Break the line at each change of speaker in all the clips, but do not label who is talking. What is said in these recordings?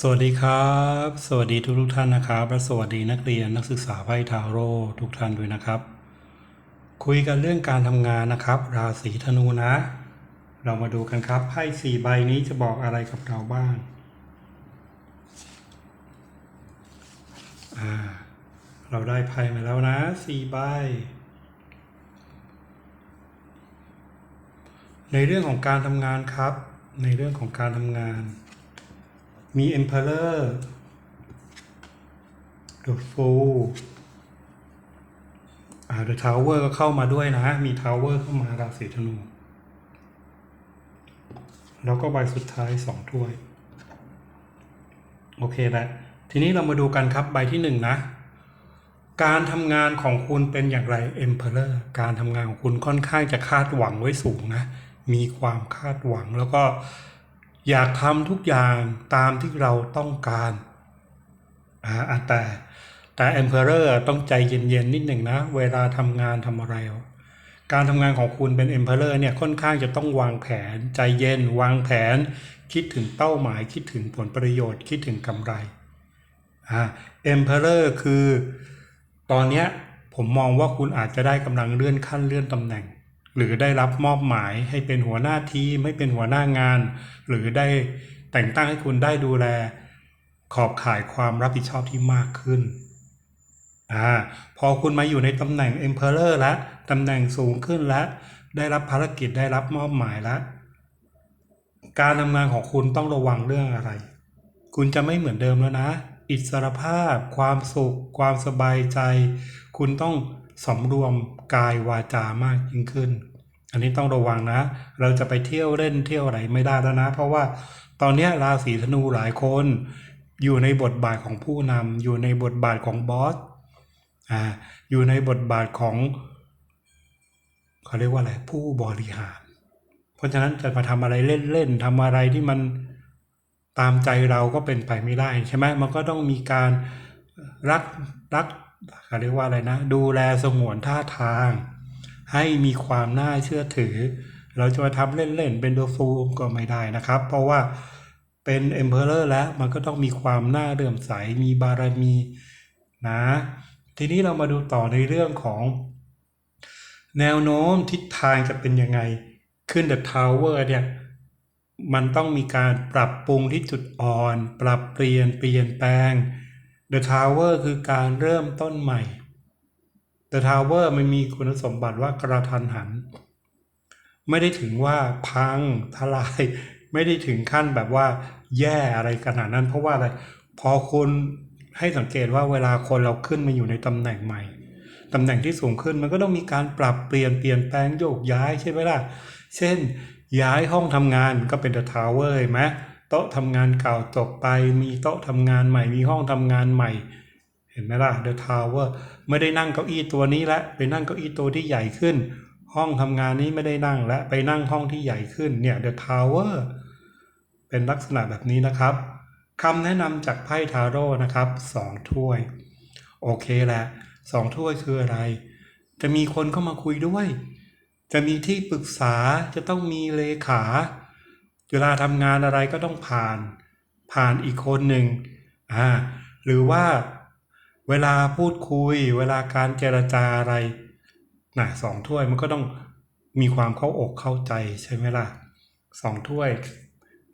สวัสดีครับ สวัสดีทุกทุกท่านนะครับและสวัสดีนักเรียนนักศึกษาไพ่ทาโร่ทุกท่านด้วยนะครับ คุยกันเรื่องการทำงานนะครับ ราศีธนูนะ เรามาดูกันครับไพ่สี่ใบนี้จะบอกอะไรกับเราบ้างเราได้ไพ่มาแล้วนะสี่ใบในเรื่องของการทำงานครับ ในเรื่องของการทำงาน มี Emperor The Fool อ่า The Tower ก็เข้ามาด้วยนะ มี Tower เข้ามาราศีธนู แล้วก็ใบสุดท้ายสองถ้วย โอเคแหละทีนี้เรามาดูกันครับใบที่หนึ่งนะ การทำงานของคุณเป็นอย่างไร Emperor การทำงานของคุณค่อนข้างจะคาดหวังไว้สูงนะ มีความคาดหวังแล้วก็ อยากทำทุกอย่างตามที่เราต้องการอ่าอ่แต่แต่ Emperor ต้องใจเย็นๆนิดหนึ่งนะ เวลาทำงานทำอะไร การทำงานของคุณเป็น Emperor เยอร์เนี่ยค่อนข้างจะต้องวางแผน ใจเย็น วางแผน คิดถึงเป้าหมาย คิดถึงผลประโยชน์ คิดถึงกำไรอ่า Emperor คือ ตอนเนี้ยผมมองว่าคุณอาจจะได้กำลังเลื่อนขั้นเลื่อนตำแหน่ง หรือได้รับมอบหมายให้เป็นหัวหน้าทีมให้เป็นหัวหน้างาน หรือได้แต่งตั้งให้คุณได้ดูแล ขอบข่ายความรับผิดชอบที่มากขึ้นอ่าพอคุณมาอยู่ในตำแหน่ง Emperor แล้วตำแหน่งสูงขึ้นแล้ว ได้รับภารกิจได้รับมอบหมายแล้ว การทำงานของคุณต้องระวังเรื่องอะไร คุณจะไม่เหมือนเดิมแล้วนะ อิสรภาพ ความสุข ความสบายใจ คุณต้องสำรวมกายวาจามากยิ่งขึ้น อันนี้ต้องระวังนะ เราจะไปเที่ยวเล่นเที่ยวอะไรไม่ได้แล้วนะ เพราะว่าตอนนี้ราศีธนูหลายคน อยู่ในบทบาทของผู้นำอยู่ในบทบาทของบอสอ่าอยู่ในบทบาทของเขาเรียกว่าอะไรผู้บริหาร เพราะฉะนั้นจะมาทำอะไรเล่นๆทำอะไรที่มัน ตามใจเราก็เป็นไปไม่ได้ใช่ไหมมันก็ต้องมีการรักรักเขาเรียกว่าอะไรนะ ดูแลสงวนท่าทาง ให้มีความน่าเชื่อถือ เราจะมาทำเล่นๆเป็นโดฟูก็ไม่ได้นะครับ เพราะว่าเป็น Emperor แล้วมันก็ต้องมีความน่าเลื่อมใสมีบารมีนะ ทีนี้เรามาดูต่อในเรื่องของ แนวโน้มทิศทางจะเป็นยังไงขึ้น The Tower เนี่ย มันต้องมีการปรับปรุงที่จุดอ่อน ปรับเปลี่ยนเปลี่ยนแปลง The Tower คือการเริ่มต้นใหม่ The Tower มันมีคุณสมบัติว่ากระทันหัน ไม่ได้ถึงว่าพังทลาย ไม่ได้ถึงขั้นแบบว่าแย่อะไรขนาดนั้น เพราะว่าอะไร พอคุณให้สังเกตว่าเวลาคนเราขึ้นมาอยู่ในตำแหน่งใหม่ตำแหน่งที่สูงขึ้นมันก็ต้องมีการปรับเปลี่ยนเปลี่ยนแปลงโยกย้ายใช่ไหมล่ะ เช่น ย้ายห้องทำงานก็เป็น The Tower เห็นไหมโต๊ะทำงานเก่าตกไป มีโต๊ะทำงานใหม่ มีห้องทำงานใหม่ เห็นไหมล่ะ The Tower ไม่ได้นั่งเก้าอี้ตัวนี้ละไปนั่งเก้าอี้ตัวที่ใหญ่ขึ้น ห้องทำงานนี้ไม่ได้นั่งและไปนั่งห้องที่ใหญ่ขึ้นเนี่ย The Tower เป็นลักษณะแบบนี้นะครับคำแนะนำจากไพ่ทาโร่นะครับสองถ้วย โอเคแหละสองถ้วยคืออะไร จะมีคนเข้ามาคุยด้วย จะมีที่ปรึกษาจะต้องมีเลขาเวลาทำงานอะไรก็ต้องผ่าน ผ่านอีกคนหนึ่งอ่าหรือว่าเวลาพูดคุย เวลาการเจรจาอะไรนะสองถ้วยมันก็ต้องมีความเข้าอกเข้าใจใช่ไหมล่ะสองถ้วย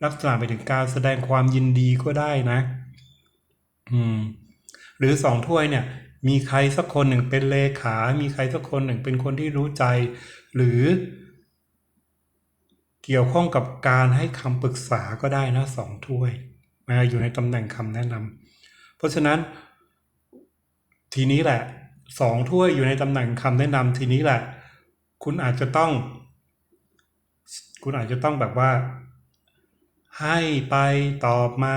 ลักษณะไปถึงการแสดงความยินดีก็ได้นะ อืม หรือสองถ้วยเนี่ย มีใครสักคนหนึ่งเป็นเลขา มีใครสักคนหนึ่งเป็นคนที่รู้ใจ หรือ เกี่ยวข้องกับการให้คำปรึกษาก็ได้นะสองถ้วยมาอยู่ในตำแหน่งคำแนะนำเพราะฉะนั้น ทีนี้แหละสองถ้วยอยู่ในตำแหน่งคำแนะนำทีนี้แหละ คุณอาจจะต้อง คุณอาจจะต้องแบบว่า ให้ไปตอบมา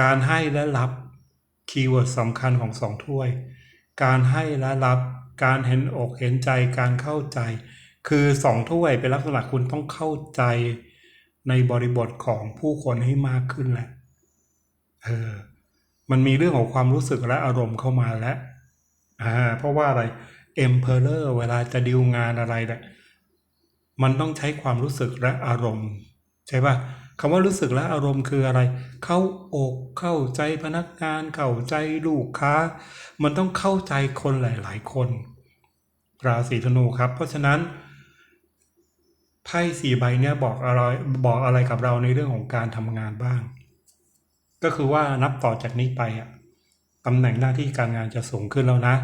การให้และรับ คีย์เวิร์ดสำคัญของสองถ้วย การให้และรับการเห็นอกเห็นใจการเข้าใจ คือสองถ้วยเป็นลักษณะคุณต้องเข้าใจในบริบทของผู้คนให้มากขึ้นแหละเออมันมีเรื่องของความรู้สึกและอารมณ์เข้ามาแล้วอ่าเพราะว่าอะไร Emperor เอร์เวลาจะดีลงานอะไรเนี่ยมันต้องใช้ความรู้สึกและอารมณ์ ใช่ปะ คำว่ารู้สึกและอารมณ์คืออะไร เข้าอกเข้าใจพนักงาน เข้าใจลูกค้า มันต้องเข้าใจคนหลาย ๆ คน ราศีธนูครับ เพราะฉะนั้นไพ่สี่ใบเนี้ยบอกอะไรบอกอะไรกับเราในเรื่องของการทำงานบ้าง ก็คือว่านับต่อจากนี้ไปอะตำแหน่งหน้าที่การงานจะสูงขึ้นแล้วนะ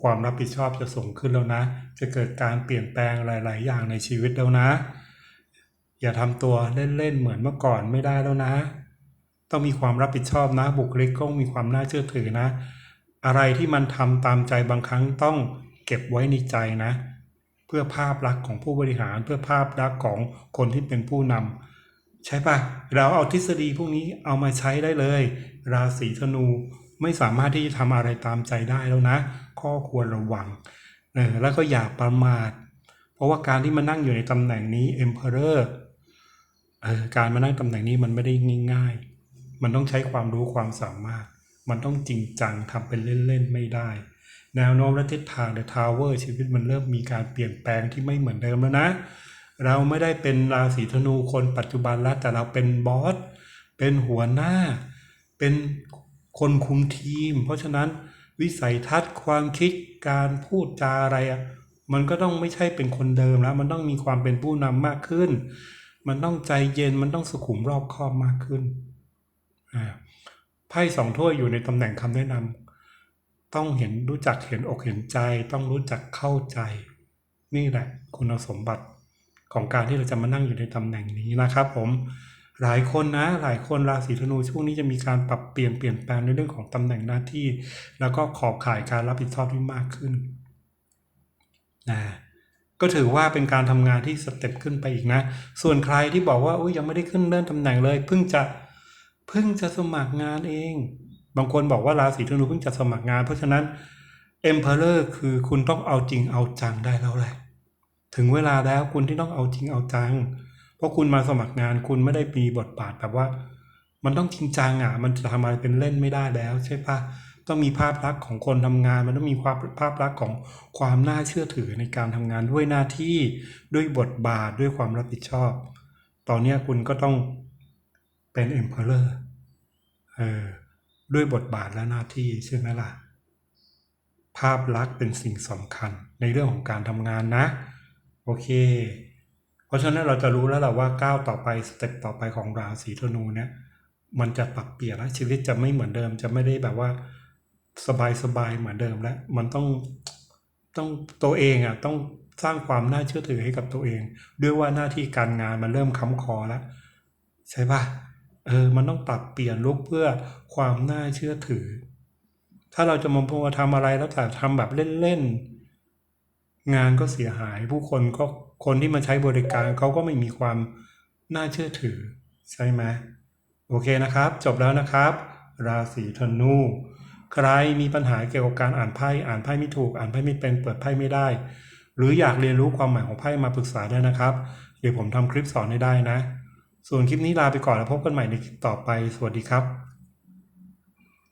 ความรับผิดชอบจะสูงขึ้นแล้วนะ จะเกิดการเปลี่ยนแปลงหลาย ๆ อย่างในชีวิตแล้วนะ อย่าทำตัวเล่นๆเหมือนเมื่อก่อนไม่ได้แล้วนะ ต้องมีความรับผิดชอบนะ บุคลิกต้องมีความน่าเชื่อถือนะ อะไรที่มันทำตามใจบางครั้งต้องเก็บไว้ในใจนะ เพื่อภาพลักษณ์ของผู้บริหารเพื่อภาพลักษณ์ของคนที่เป็นผู้นำใช่ปะเราเอาทฤษฎีพวกนี้เอามาใช้ได้เลย ราศีธนูไม่สามารถที่จะทำอะไรตามใจได้แล้วนะ ข้อควรระวังเออแล้วก็อย่าประมาท เพราะว่าการที่มานั่งอยู่ในตำแหน่งนี้ Emperor เออ การมานั่งตำแหน่งนี้มันไม่ได้ง่ายๆ มันต้องใช้ความรู้ความสามารถ มันต้องจริงจังทำเป็นเล่นๆ ไม่ได้ แนวโน้มและทิศทาง The Tower ชีวิตมันเริ่มมีการเปลี่ยนแปลงที่ไม่เหมือนเดิมแล้วนะ เราไม่ได้เป็นราศีธนูคนปัจจุบันแล้วแต่เราเป็นบอส เป็นหัวหน้า เป็นคนคุมทีม เพราะฉะนั้นวิสัยทัศน์ความคิดการพูดจาอะไรอะมันก็ต้องไม่ใช่เป็นคนเดิมแล้ว มันต้องมีความเป็นผู้นำมากขึ้น มันต้องใจเย็นมันต้องสุขุมรอบคอบมากขึ้นไพ่สองถ้วยอยู่ในตำแหน่งคำแนะนำต้องเห็นรู้จักเห็นอกเห็นใจ ต้องรู้จักเข้าใจ นี่แหละคุณสมบัติของการที่เราจะมานั่งอยู่ในตำแหน่งนี้นะครับ ผมหลายคนนะหลายคนราศีธนูช่วงนี้จะมีการปรับเปลี่ยนเปลี่ยนแปลงในเรื่องของตำแหน่งหน้าที่ แล้วก็ขอบข่ายการรับผิดชอบที่มากขึ้นนะ ก็ถือว่าเป็นการทำงานที่สเต็ปขึ้นไปอีกนะ ส่วนใครที่บอกว่าอุ้ยยังไม่ได้ขึ้นเลื่อนตำแหน่งเลยเพิ่งจะเพิ่งจะสมัครงานเอง บางคนบอกว่าราศีธนูเพิ่งจะสมัครงาน เพราะฉะนั้น Emperor คือคุณต้องเอาจริงเอาจังได้แล้วแหละ ถึงเวลาแล้วคุณที่ต้องเอาจริงเอาจัง เพราะคุณมาสมัครงานคุณไม่ได้มีบทบาทแบบว่า มันต้องจริงจังอะมันจะทำอะไรเป็นเล่นไม่ได้แล้วใช่ปะ ต้องมีภาพลักษณ์ของคนทำงาน มันต้องมีความภาพลักษณ์ของความน่าเชื่อถือในการทำงานด้วยหน้าที่ด้วยบทบาทด้วยความรับผิดชอบ ตอนนี้คุณก็ต้องเป็น Emperor เออด้วยบทบาทและหน้าที่ใช่ไหมล่ะ ภาพลักษณ์เป็นสิ่งสำคัญในเรื่องของการทำงานนะ โอเค เพราะฉะนั้นเราจะรู้แล้วแหละว่าก้าวต่อไปสเต็ปต่อไปของราศีธนูเนี่ยมันจะปรับเปลี่ยนแล้วชีวิตจะไม่เหมือนเดิมจะไม่ได้แบบว่า สบายสบายๆเหมือนเดิมแล้วมันต้องต้องตัวเองอะต้องสร้างความน่าเชื่อถือให้กับตัวเอง ด้วยว่าหน้าที่การงานมันเริ่มค้ำคอแล้วใช่ปะเออมันต้องปรับเปลี่ยนลุกเพื่อความน่าเชื่อถือ ถ้าเราจะมาพูดว่าทำอะไรแล้วแต่ทำแบบเล่นๆงานก็เสียหาย ผู้คนก็คนที่มาใช้บริการเขาก็ไม่มีความน่าเชื่อถือ ใช่ไหมโอเคนะครับ จบแล้วนะครับ ราศีธนู ใครมีปัญหาเกี่ยวกับการอ่านไพ่อ่านไพ่ไม่ถูก อ่านไพ่ไม่เป็นเปิดไพ่ไม่ได้ หรืออยากเรียนรู้ความหมายของไพ่มาปรึกษาได้นะครับ เดี๋ยวผมทำคลิปสอนให้ได้นะ ส่วนคลิปนี้ลาไปก่อนแล้วพบกันใหม่ในคลิปต่อไป สวัสดีครับ